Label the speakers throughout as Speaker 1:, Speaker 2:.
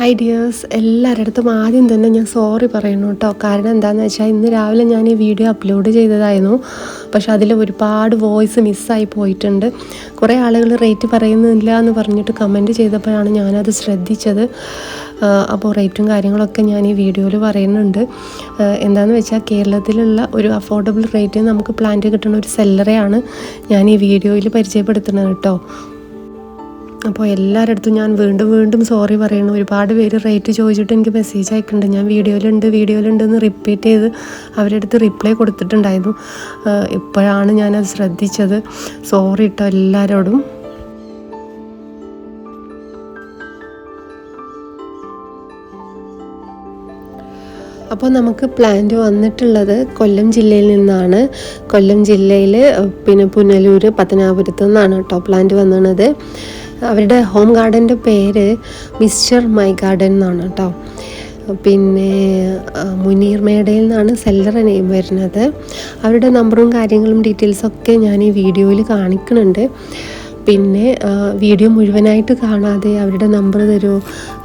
Speaker 1: Hi dears എല്ലാവരുടെ അടുത്തും ആദ്യം തന്നെ ഞാൻ സോറി പറയുന്നു കേട്ടോ. കാരണം എന്താണെന്ന് വെച്ചാൽ ഇന്ന് രാവിലെ ഞാൻ ഈ വീഡിയോ അപ്ലോഡ് ചെയ്തതായിരുന്നു. പക്ഷെ അതിൽ ഒരുപാട് വോയിസ് മിസ്സായി പോയിട്ടുണ്ട്. കുറേ ആളുകൾ റേറ്റ് പറയുന്നില്ല എന്ന് പറഞ്ഞിട്ട് കമന്റ് ചെയ്തപ്പോഴാണ് ഞാനത് ശ്രദ്ധിച്ചത്. അപ്പോൾ റേറ്റും കാര്യങ്ങളൊക്കെ ഞാൻ ഈ വീഡിയോയിൽ പറയുന്നുണ്ട്. എന്താണെന്ന് വെച്ചാൽ കേരളത്തിലുള്ള ഒരു അഫോർഡബിൾ റേറ്റ് നമുക്ക് പ്ലാന്റ് കിട്ടുന്ന ഒരു സെല്ലറെയാണ് ഞാൻ ഈ വീഡിയോയിൽ പരിചയപ്പെടുത്തുന്നത് കേട്ടോ. അപ്പോൾ എല്ലാവരുടെ ഞാൻ വീണ്ടും വീണ്ടും സോറി പറയണം. ഒരുപാട് പേര് റേറ്റ് ചോദിച്ചിട്ട് എനിക്ക് മെസ്സേജ് അയക്കുന്നുണ്ട് ഞാൻ വീഡിയോയിലുണ്ട് വീഡിയോയിലുണ്ട് എന്ന് റിപ്പീറ്റ് ചെയ്ത് അവരുടെ അടുത്ത് റിപ്ലൈ കൊടുത്തിട്ടുണ്ടായിരുന്നു. ഇപ്പോഴാണ് ഞാൻ അത് ശ്രദ്ധിച്ചത്. സോറി ഇട്ടോ എല്ലാവരോടും അപ്പോൾ നമുക്ക് പ്ലാന്റ് വന്നിട്ടുള്ളത് കൊല്ലം ജില്ലയിൽ നിന്നാണ്. കൊല്ലം ജില്ലയിൽ പിന്നെ പുനലൂർ പത്തനാപുരത്തു നിന്നാണ് കേട്ടോ പ്ലാന്റ് വന്നത്. അവരുടെ ഹോം ഗാർഡന്റെ പേര് മിസ്റ്റർ മൈ ഗാർഡൻ എന്നാണ് കേട്ടോ പിന്നെ മുനീർ മേടയിൽ നിന്നാണ് സെല്ലർ നെയിം വരുന്നത്. അവരുടെ നമ്പറും കാര്യങ്ങളും ഡീറ്റെയിൽസൊക്കെ ഞാൻ ഈ വീഡിയോയിൽ കാണിക്കുന്നുണ്ട്. പിന്നെ വീഡിയോ മുഴുവനായിട്ട് കാണാതെ അവരുടെ നമ്പർ തരുമോ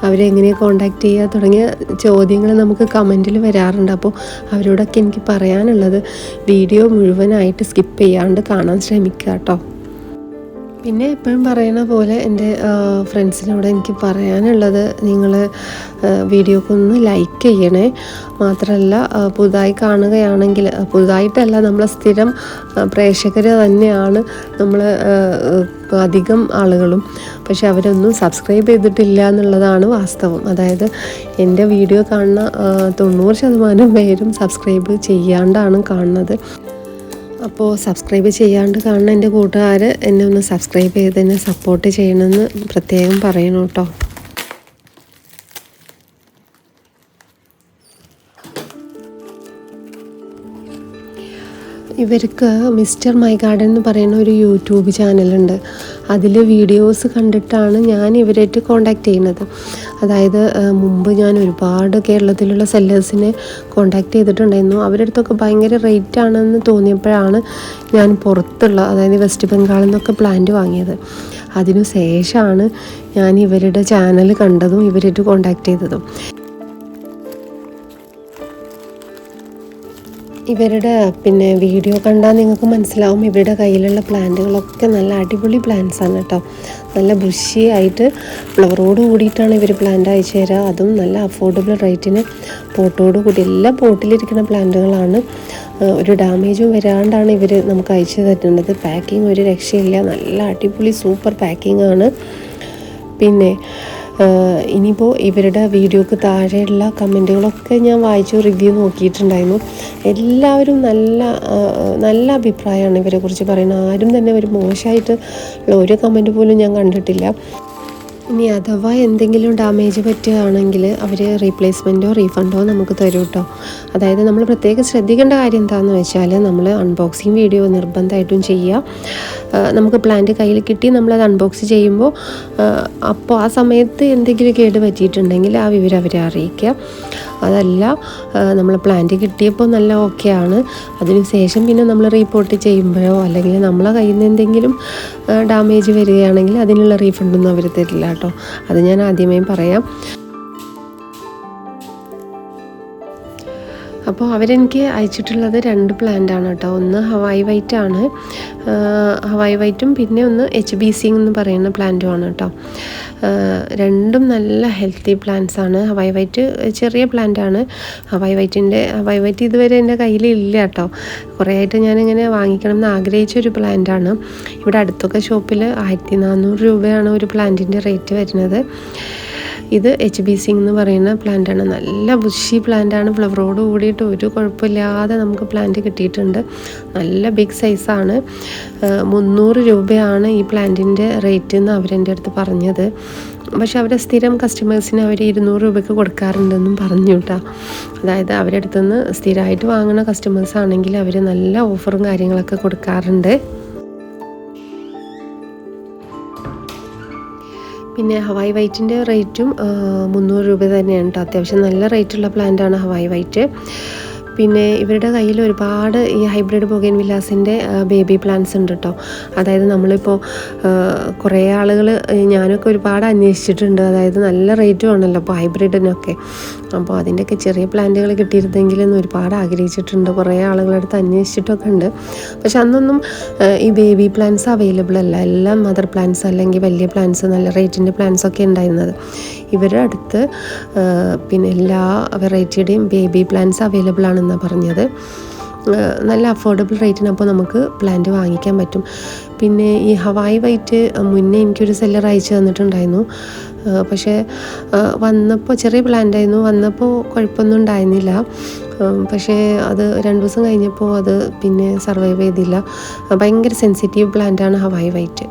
Speaker 1: അവരെങ്ങനെ കോണ്ടാക്ട് ചെയ്യുക തുടങ്ങിയ ചോദ്യങ്ങൾ നമുക്ക് കമന്റിൽ വരാറുണ്ട്. അപ്പോൾ അവരോടൊക്കെ എനിക്ക് പറയാനുള്ളത് വീഡിയോ മുഴുവനായിട്ട് സ്കിപ്പ് ചെയ്യാണ്ട് കാണാൻ ശ്രമിക്കുക കേട്ടോ പിന്നെ എപ്പോഴും പറയുന്ന പോലെ എന്റെ ഫ്രണ്ട്സിനോട് എനിക്ക് പറയാനുള്ളത് നിങ്ങൾ വീഡിയോക്ക് ഒന്ന് ലൈക്ക് ചെയ്യണേ. മാത്രമല്ല പുതുതായി കാണുകയാണെങ്കിൽ പുതുതായിട്ടല്ല നമ്മൾ സ്ഥിരം പ്രേക്ഷകർ തന്നെയാണ് നമ്മൾ അധികം ആളുകളും. പക്ഷെ അവരൊന്നും സബ്സ്ക്രൈബ് ചെയ്തിട്ടില്ല എന്നുള്ളതാണ് വാസ്തവം. അതായത് എന്റെ വീഡിയോ കാണുന്ന തൊണ്ണൂറ് ശതമാനം പേരും സബ്സ്ക്രൈബ് ചെയ്യാണ്ടാണ് കാണുന്നത്. അപ്പോൾ സബ്സ്ക്രൈബ് ചെയ്യാണ്ട് കാണുന്ന എന്റെ കൂട്ടുകാർ എന്നെ ഒന്ന് സബ്സ്ക്രൈബ് ചെയ്ത് എന്നെ സപ്പോർട്ട് ചെയ്യണമെന്ന് പ്രത്യേകം പറയണം കേട്ടോ. ഇവർക്ക് മിസ്റ്റർ മൈ ഗാർഡൻ എന്ന് പറയുന്ന ഒരു യൂട്യൂബ് ചാനലുണ്ട്. അതിൽ വീഡിയോസ് കണ്ടിട്ടാണ് ഞാൻ ഇവരായിട്ട് കോണ്ടാക്ട് ചെയ്യുന്നത്. അതായത് മുമ്പ് ഞാൻ ഒരുപാട് കേരളത്തിലുള്ള സെല്ലേഴ്സിനെ കോണ്ടാക്ട് ചെയ്തിട്ടുണ്ടായിരുന്നു. അവരുടെ അടുത്തൊക്കെ ഭയങ്കര റേറ്റ് ആണെന്ന് തോന്നിയപ്പോഴാണ് ഞാൻ പുറത്തുള്ള അതായത് വെസ്റ്റ് ബംഗാളിൽ നിന്നൊക്കെ പ്ലാന്റ് വാങ്ങിയത്. അതിനു ശേഷമാണ് ഞാൻ ഇവരുടെ ചാനൽ കണ്ടതും ഇവരായിട്ട് കോണ്ടാക്ട് ചെയ്തതും. ഇവരുടെ പിന്നെ വീഡിയോ കണ്ടാൽ നിങ്ങൾക്ക് മനസ്സിലാവും ഇവരുടെ കയ്യിലുള്ള പ്ലാന്റുകളൊക്കെ നല്ല അടിപൊളി പ്ലാന്റ്സ് ആണ് കേട്ടോ. നല്ല ബുഷിയായിട്ട് ഫ്ലവറോട് കൂടിയിട്ടാണ് ഇവർ പ്ലാന്റ് അയച്ചു തരിക അതും നല്ല അഫോർഡബിൾ റേറ്റിന് പോട്ടോട് കൂടി എല്ലാം പോട്ടിലിരിക്കുന്ന പ്ലാന്റുകളാണ്. ഒരു ഡാമേജും വരാണ്ടാണ് ഇവർ നമുക്ക് അയച്ചു തരുന്നത്. പാക്കിംഗ് ഒരു രക്ഷയില്ല. നല്ല അടിപൊളി സൂപ്പർ പാക്കിംഗ് ആണ്. പിന്നെ ഇനിയിപ്പോൾ ഇവരുടെ വീഡിയോക്ക് താഴെയുള്ള കമന്റുകളൊക്കെ ഞാൻ വായിച്ചു റിവ്യൂ നോക്കിയിട്ടുണ്ടായിരുന്നു. എല്ലാവരും നല്ല നല്ല അഭിപ്രായമാണ് ഇവരെക്കുറിച്ച് പറയുന്നത്. ആരും തന്നെ ഒരു മോശമായിട്ട് ഒരു കമന്റ് പോലും ഞാൻ കണ്ടിട്ടില്ല. ഇനി അഥവാ എന്തെങ്കിലും ഡാമേജ് പറ്റുകയാണെങ്കിൽ അവർ റീപ്ലേസ്മെന്റോ റീഫണ്ടോ നമുക്ക് തരും കേട്ടോ അതായത് നമ്മൾ പ്രത്യേകം ശ്രദ്ധിക്കേണ്ട കാര്യം എന്താണെന്ന് വെച്ചാൽ നമ്മൾ അൺബോക്സിങ് വീഡിയോ നിർബന്ധമായിട്ടും ചെയ്യുക. നമുക്ക് പ്ലാന്റ് കയ്യിൽ കിട്ടി നമ്മളത് അൺബോക്സ് ചെയ്യുമ്പോൾ അപ്പോൾ ആ സമയത്ത് എന്തെങ്കിലും കേട് പറ്റിയിട്ടുണ്ടെങ്കിൽ ആ വിവരം അവരെ അറിയിക്കുക. അതല്ല നമ്മൾ പ്ലാന്റ് കിട്ടിയപ്പോൾ നല്ല ഓക്കെയാണ് അതിനുശേഷം പിന്നെ നമ്മൾ റിപ്പോർട്ട് ചെയ്യുമ്പോഴോ അല്ലെങ്കിൽ നമ്മളെ കയ്യിൽ നിന്ന് എന്തെങ്കിലും ഡാമേജ് വരികയാണെങ്കിൽ അതിനുള്ള റീഫണ്ടൊന്നും അവർ തരില്ല കേട്ടോ. അത് ഞാൻ ആദ്യമേ പറയാം. അപ്പോൾ അവരെനിക്ക് അയച്ചിട്ടുള്ളത് രണ്ട് പ്ലാന്റ് ആണ് കേട്ടോ. ഒന്ന് ഹവായ് വൈറ്റ് ആണ്. ഹവായ് വൈറ്റും പിന്നെ ഒന്ന് എച്ച് ബി സി എന്ന് പറയുന്ന പ്ലാന്റും ആണ് കേട്ടോ. രണ്ടും നല്ല ഹെൽത്തി പ്ലാന്റ്സ് ആണ്. ഹവായ് വൈറ്റ് ചെറിയ പ്ലാന്റ് ആണ്. ഹവായ് വൈറ്റിന്റെ ഹവായ് വൈറ്റ് ഇതുവരെ എന്റെ കയ്യിൽ ഇല്ല കേട്ടോ കുറേ ആയിട്ട് ഞാനിങ്ങനെ വാങ്ങിക്കണം എന്ന് ആഗ്രഹിച്ച ഒരു പ്ലാന്റ് ആണ്. ഇവിടെ അടുത്തൊക്കെ ഷോപ്പിൽ ആയിരത്തി നാനൂറ് രൂപയാണ് ഒരു പ്ലാന്റിന്റെ റേറ്റ് വരുന്നത്. ഇത് എച്ച് ബി സി എന്ന് പറയുന്ന പ്ലാന്റാണ് നല്ല ബുഷി പ്ലാന്റാണ് ഫ്ലവറോട് കൂടിയിട്ട് ഒരു കുഴപ്പമില്ലാതെ നമുക്ക് പ്ലാന്റ് കിട്ടിയിട്ടുണ്ട്. നല്ല ബിഗ് സൈസാണ് മുന്നൂറ് രൂപയാണ് ഈ പ്ലാന്റിന്റെ റേറ്റ് എന്ന് അവരെന്റെ അടുത്ത് പറഞ്ഞത്. പക്ഷെ അവരെ സ്ഥിരം കസ്റ്റമേഴ്സിന് അവർ ഇരുന്നൂറ് രൂപയ്ക്ക് കൊടുക്കാറുണ്ടെന്നും പറഞ്ഞു കേട്ടോ. അതായത് അവരുടെ അടുത്തുനിന്ന് സ്ഥിരമായിട്ട് വാങ്ങുന്ന കസ്റ്റമേഴ്സ് ആണെങ്കിൽ അവർ നല്ല ഓഫറും കാര്യങ്ങളൊക്കെ കൊടുക്കാറുണ്ട്. പിന്നെ ഹവായ് വൈറ്റിന്റെ റേറ്റും മുന്നൂറ് രൂപ തന്നെയാണ് കേട്ടോ അത്യാവശ്യം നല്ല റേറ്റുള്ള പ്ലാന്റാണ് ഹവായ് വൈറ്റ്. പിന്നെ ഇവരുടെ കയ്യിൽ ഒരുപാട് ഈ ഹൈബ്രിഡ് ബൊഗൈൻ വില്ലാസിന്റെ ബേബി പ്ലാന്റ്സ് ഉണ്ട് കേട്ടോ അതായത് നമ്മളിപ്പോൾ കുറേ ആളുകൾ ഞാനൊക്കെ ഒരുപാട് അന്വേഷിച്ചിട്ടുണ്ട്. അതായത് നല്ല റേറ്റും ആണല്ലോ അപ്പോൾ ഹൈബ്രിഡിനൊക്കെ അപ്പോൾ അതിന്റെയൊക്കെ ചെറിയ പ്ലാന്റുകൾ കിട്ടിയിരുന്നെങ്കിൽ എന്ന് ഒരുപാട് ആഗ്രഹിച്ചിട്ടുണ്ട്. കുറേ ആളുകളടുത്ത് അന്വേഷിച്ചിട്ടൊക്കെ ഉണ്ട്. പക്ഷെ അന്നൊന്നും ഈ ബേബി പ്ലാന്റ്സ് അവൈലബിൾ അല്ല. എല്ലാം മദർ പ്ലാന്റ്സ് അല്ലെങ്കിൽ വലിയ പ്ലാന്റ്സ് നല്ല റേറ്റിന്റെ പ്ലാന്റ്സ് ഒക്കെ ഉണ്ടായിരുന്നത്. ഇവരുടെ അടുത്ത് പിന്നെ എല്ലാ വെറൈറ്റിയുടെയും ബേബി പ്ലാന്റ്സ് അവൈലബിൾ ആണെന്നാണ് പറഞ്ഞത്. നല്ല അഫോർഡബിൾ റേറ്റിന് അപ്പോൾ നമുക്ക് പ്ലാന്റ് വാങ്ങിക്കാൻ പറ്റും. പിന്നെ ഈ ഹവായി വൈറ്റ് മുന്നേ എനിക്കൊരു സെല്ലർ അയച്ചു തന്നിട്ടുണ്ടായിരുന്നു. പക്ഷേ വന്നപ്പോൾ ചെറിയ പ്ലാന്റ് ആയിരുന്നു. വന്നപ്പോൾ കുഴപ്പമൊന്നും ഉണ്ടായിരുന്നില്ല. പക്ഷേ അത് രണ്ട് ദിവസം കഴിഞ്ഞപ്പോൾ അത് പിന്നെ സർവൈവ് ചെയ്തില്ല. ഭയങ്കര സെൻസിറ്റീവ് പ്ലാന്റാണ് ഹവായി വൈറ്റ്.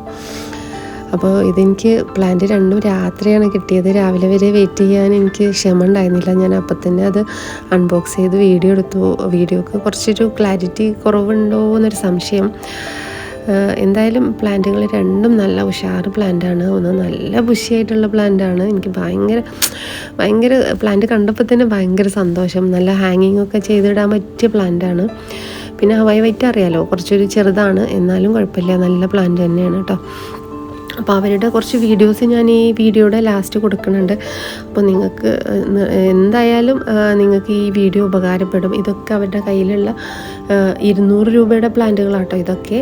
Speaker 1: അപ്പോൾ ഇതെനിക്ക് പ്ലാന്റ് രണ്ടും രാത്രിയാണ് കിട്ടിയത്. രാവിലെ വരെ വെയിറ്റ് ചെയ്യാൻ എനിക്ക് ക്ഷമ ഉണ്ടായിരുന്നില്ല. ഞാൻ അപ്പം തന്നെ അത് അൺബോക്സ് ചെയ്ത് വീഡിയോ എടുത്തു. വീഡിയോക്ക് കുറച്ചൊരു ക്ലാരിറ്റി കുറവുണ്ടോ എന്നൊരു സംശയം. എന്തായാലും പ്ലാന്റുകൾ രണ്ടും നല്ല ഉഷാറ് പ്ലാന്റാണ്. ഒന്ന് നല്ല ബുഷിയായിട്ടുള്ള പ്ലാന്റാണ്. എനിക്ക് ഭയങ്കര ഭയങ്കര പ്ലാന്റ് കണ്ടപ്പോൾ തന്നെ ഭയങ്കര സന്തോഷം. നല്ല ഹാങ്ങിങ് ഒക്കെ ചെയ്തിടാൻ പറ്റിയ പ്ലാന്റാണ്. പിന്നെ ഹവായ് വൈറ്റ് അറിയാലോ? കുറച്ചൊരു ചെറുതാണ്. എന്നാലും കുഴപ്പമില്ല. നല്ല പ്ലാന്റ് തന്നെയാണ് കേട്ടോ. അപ്പോൾ അവരുടെ കുറച്ച് വീഡിയോസ് ഞാൻ ഈ വീഡിയോയുടെ ലാസ്റ്റ് കൊടുക്കുന്നുണ്ട്. അപ്പോൾ നിങ്ങൾക്ക് എന്തായാലും നിങ്ങൾക്ക് ഈ വീഡിയോ ഉപകാരപ്പെടും. ഇതൊക്കെ അവരുടെ കയ്യിലുള്ള ഇരുന്നൂറ് രൂപയുടെ പ്ലാന്റുകളാട്ടോ ഇതൊക്കെ.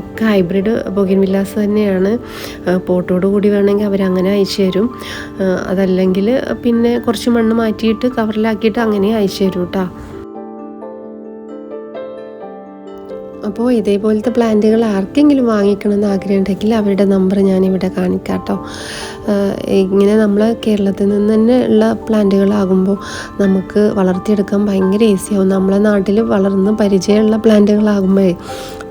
Speaker 1: ഒക്കെ ഹൈബ്രിഡ് ബൊഗിൻ വില്ലാസ് തന്നെയാണ് പോട്ടോട് കൂടി വേണമെങ്കിൽ അവരങ്ങനെ അയച്ചു തരും. അതല്ലെങ്കിൽ പിന്നെ കുറച്ച് മണ്ണ് മാറ്റിയിട്ട് കവറിലാക്കിയിട്ട് അങ്ങനെ അയച്ചു തരും കേട്ടോ അപ്പോൾ ഇതേപോലത്തെ പ്ലാന്റുകൾ ആർക്കെങ്കിലും വാങ്ങിക്കണമെന്ന് ആഗ്രഹം ഉണ്ടെങ്കിൽ അവരുടെ നമ്പർ ഞാനിവിടെ കാണിക്കാം കേട്ടോ ഇങ്ങനെ നമ്മൾ കേരളത്തിൽ നിന്ന് തന്നെ ഉള്ള പ്ലാന്റുകളാകുമ്പോൾ നമുക്ക് വളർത്തിയെടുക്കാൻ ഭയങ്കര ഈസിയാവും. നമ്മളെ നാട്ടിൽ വളർന്ന് പരിചയമുള്ള പ്ലാന്റുകളാകുമ്പോഴേ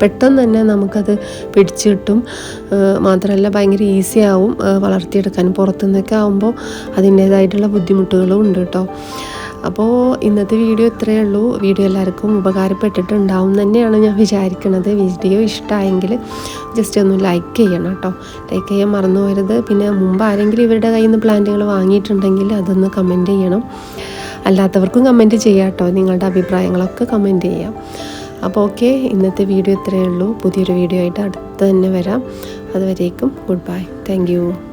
Speaker 1: പെട്ടെന്ന് തന്നെ നമുക്കത് പിടിച്ചു കിട്ടും. മാത്രമല്ല ഭയങ്കര ഈസി ആവും വളർത്തിയെടുക്കാൻ. പുറത്തുനിന്നൊക്കെ ആകുമ്പോൾ അതിന്റേതായിട്ടുള്ള ബുദ്ധിമുട്ടുകളും ഉണ്ട് കേട്ടോ. അപ്പോൾ ഇന്നത്തെ വീഡിയോ ഇത്രയേ ഉള്ളൂ. വീഡിയോ എല്ലാവർക്കും ഉപകാരപ്പെട്ടിട്ടുണ്ടാവും തന്നെയാണ് ഞാൻ വിചാരിക്കുന്നത്. വീഡിയോ ഇഷ്ടമായെങ്കിൽ ജസ്റ്റ് ഒന്ന് ലൈക്ക് ചെയ്യണം കേട്ടോ. ലൈക്ക് ചെയ്യാൻ മറന്നു പോരുത് പിന്നെ മുമ്പ് ആരെങ്കിലും ഇവരുടെ കയ്യിൽ നിന്ന് പ്ലാന്റുകൾ വാങ്ങിയിട്ടുണ്ടെങ്കിൽ അതൊന്ന് കമന്റ് ചെയ്യണം. അല്ലാത്തവർക്കും കമന്റ് ചെയ്യാം കേട്ടോ. നിങ്ങളുടെ അഭിപ്രായങ്ങളൊക്കെ കമന്റ് ചെയ്യാം. അപ്പോൾ ഓക്കെ ഇന്നത്തെ വീഡിയോ ഇത്രയേ ഉള്ളൂ. പുതിയൊരു വീഡിയോ ആയിട്ട് അടുത്ത് തന്നെ വരാം. അതുവരേക്കും ഗുഡ് ബൈ താങ്ക്